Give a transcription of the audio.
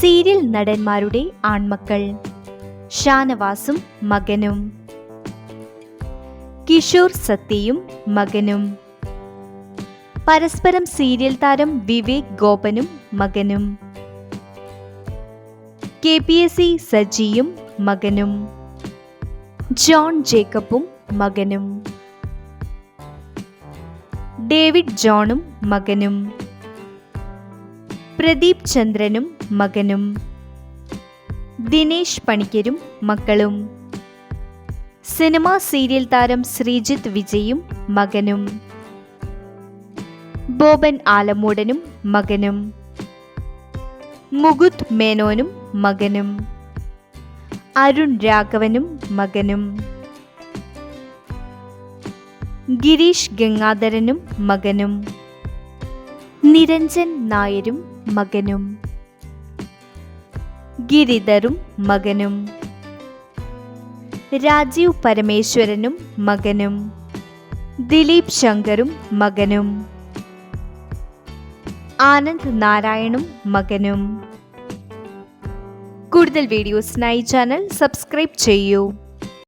Serial നടന്മാരുടെ ആൺമക്കൾ. ഷാനവാസും മകനും. കിഷോർ സത്യയും മകനും. പരസ്പരം സീരിയൽ താരം വിവേക് ഗോപനും മകനും. കെ പി എസ് സി സജിയും മകനും. ജോൺ ജേക്കബും മകനും. ഡേവിഡ് ജോണും മകനും. പ്രദീപ് ചന്ദ്രനും മകനും ദിനേശ് പണിക്കരും മക്കളും സിനിമാ സീരിയൽ താരം ശ്രീജിത്ത് വിജയും മകനും ബോബൻ ആലമൂടനും മകനും മുകുത് മേനോനും മകനും അരുൺ രാഘവനും മകനും ഗിരീഷ് ഗംഗാധരനും മകനും നിരഞ്ജൻ നായരും മകനും. ഗിരിധറും മകനും. രാജീവ് പരമേശ്വരനും മകനും. ദിലീപ് ശങ്കറും മകനും. ആനന്ദ് നാരായണും മകനും. കൂടുതൽ വീഡിയോസിനായി ചാനൽ സബ്സ്ക്രൈബ് ചെയ്യൂ.